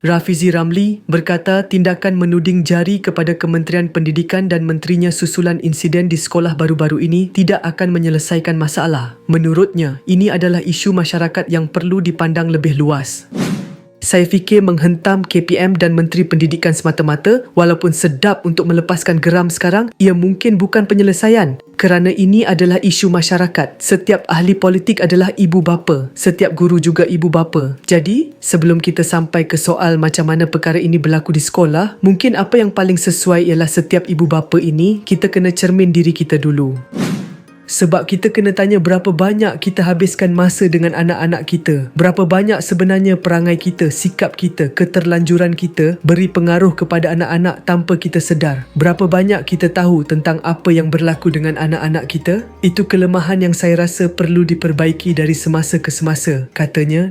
Rafizi Ramli berkata tindakan menuding jari kepada Kementerian Pendidikan dan menterinya susulan insiden di sekolah baru-baru ini tidak akan menyelesaikan masalah. Menurutnya, ini adalah isu masyarakat yang perlu dipandang lebih luas. Saya fikir menghentam KPM dan Menteri Pendidikan semata-mata walaupun sedap untuk melepaskan geram sekarang, ia mungkin bukan penyelesaian kerana ini adalah isu masyarakat. Setiap ahli politik adalah ibu bapa, setiap guru juga ibu bapa. Jadi, sebelum kita sampai ke soal macam mana perkara ini berlaku di sekolah, mungkin apa yang paling sesuai ialah setiap ibu bapa ini kita kena cermin diri kita dulu. Sebab kita kena tanya berapa banyak kita habiskan masa dengan anak-anak kita. Berapa banyak sebenarnya perangai kita, sikap kita, keterlanjuran kita beri pengaruh kepada anak-anak tanpa kita sedar. Berapa banyak kita tahu tentang apa yang berlaku dengan anak-anak kita? Itu kelemahan yang saya rasa perlu diperbaiki dari semasa ke semasa, katanya